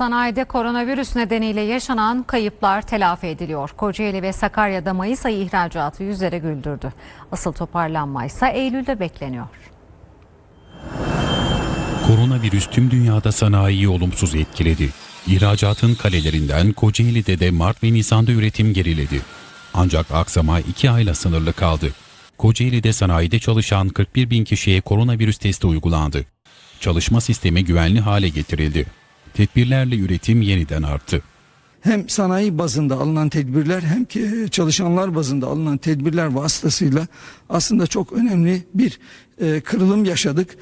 Sanayide koronavirüs nedeniyle yaşanan kayıplar telafi ediliyor. Kocaeli ve Sakarya'da Mayıs ayı ihracatı yüzlere güldürdü. Asıl toparlanma ise Eylül'de bekleniyor. Koronavirüs tüm dünyada sanayiyi olumsuz etkiledi. İhracatın kalelerinden Kocaeli'de de Mart ve Nisan'da üretim geriledi. Ancak aksama iki ayla sınırlı kaldı. Kocaeli'de sanayide çalışan 41 bin kişiye koronavirüs testi uygulandı. Çalışma sistemi güvenli hale getirildi. Tedbirlerle üretim yeniden arttı. hem sanayi bazında alınan tedbirler hem ki çalışanlar bazında alınan tedbirler vasıtasıyla aslında çok önemli bir e, kırılım yaşadık.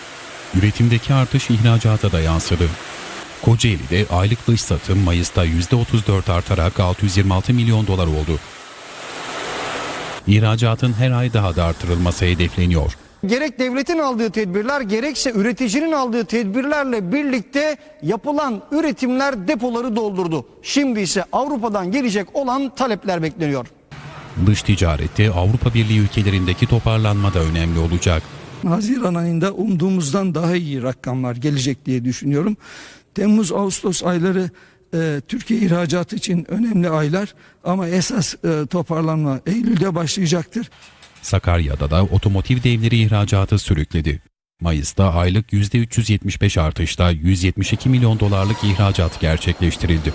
Üretimdeki artış ihracata da yansıdı. Kocaeli'de aylık dış satım Mayıs'ta %34 artarak 626 milyon dolar oldu. İhracatın her ay daha da artırılması hedefleniyor. Gerek devletin aldığı tedbirler gerekse üreticinin aldığı tedbirlerle birlikte yapılan üretimler depoları doldurdu. Şimdi ise Avrupa'dan gelecek olan talepler bekleniyor. Dış ticarette Avrupa Birliği ülkelerindeki toparlanma da önemli olacak. Haziran ayında umduğumuzdan daha iyi rakamlar gelecek diye düşünüyorum. Temmuz Ağustos ayları e, Türkiye ihracatı için önemli aylar ama esas e, toparlanma Eylül'de başlayacaktır. Sakarya'da da otomotiv devleri ihracatı sürükledi. Mayıs'ta aylık %375 artışla 172 milyon dolarlık ihracat gerçekleştirildi.